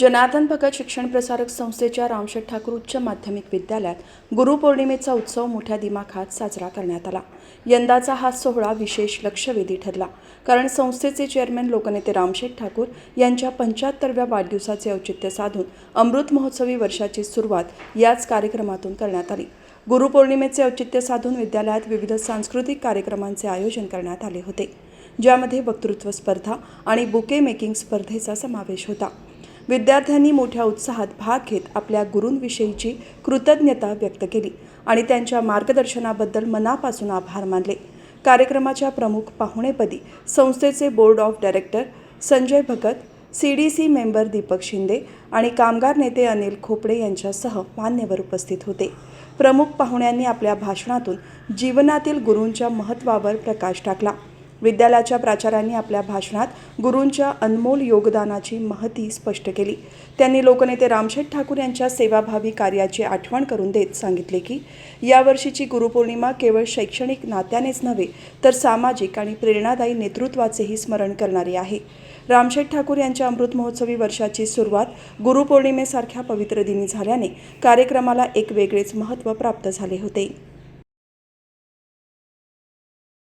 जनार्दन भगत शिक्षण प्रसारक संस्थेच्या रामशेठ ठाकूर उच्च माध्यमिक विद्यालयात गुरुपौर्णिमेचा उत्सव मोठ्या दिमाखात साजरा करण्यात आला. यंदाचा हा सोहळा विशेष लक्षवेधी ठरला. कारण संस्थेचे चेअरमॅन लोकनेते रामशेठ ठाकूर यांच्या पंच्याहत्तरव्या वाढदिवसाचे औचित्य साधून अमृत महोत्सवी वर्षाची सुरुवात याच कार्यक्रमातून करण्यात आली. गुरुपौर्णिमेचे औचित्य साधून विद्यालयात विविध सांस्कृतिक कार्यक्रमांचे आयोजन करण्यात आले होते. ज्यामध्ये वक्तृत्व स्पर्धा आणि बुके मेकिंग स्पर्धेचा समावेश होता. विद्यार्थ्यांनी मोठ्या उत्साहात भाग घेत आपल्या गुरूंविषयीची कृतज्ञता व्यक्त केली आणि त्यांच्या मार्गदर्शनाबद्दल मनापासून आभार मानले. कार्यक्रमाच्या प्रमुख पाहुणेपदी संस्थेचे board of director Sanjay Bhagat C D C member Deepak Shinde आणि कामगार नेते अनिल खोपडे यांच्यासह मान्यवर उपस्थित होते. प्रमुख पाहुण्यांनी आपल्या भाषणातून जीवनातील गुरूंच्या महत्त्वावर प्रकाश टाकला. विद्यालयाच्या प्राचार्यांनी आपल्या भाषणात गुरूंच्या अनमोल योगदानाची महती स्पष्ट केली. त्यांनी लोकनेते रामशेठ ठाकूर यांच्या सेवाभावी कार्याची आठवण करून देत सांगितले की यावर्षीची गुरुपौर्णिमा केवळ शैक्षणिक नात्यानेच नव्हे तर सामाजिक आणि प्रेरणादायी नेतृत्वाचेही स्मरण करणारी आहे. रामशेठ ठाकूर यांच्या अमृत महोत्सवी वर्षाची सुरुवात गुरुपौर्णिमेसारख्या पवित्र दिनी झाल्याने कार्यक्रमाला एक वेगळेच महत्त्व प्राप्त झाले होते.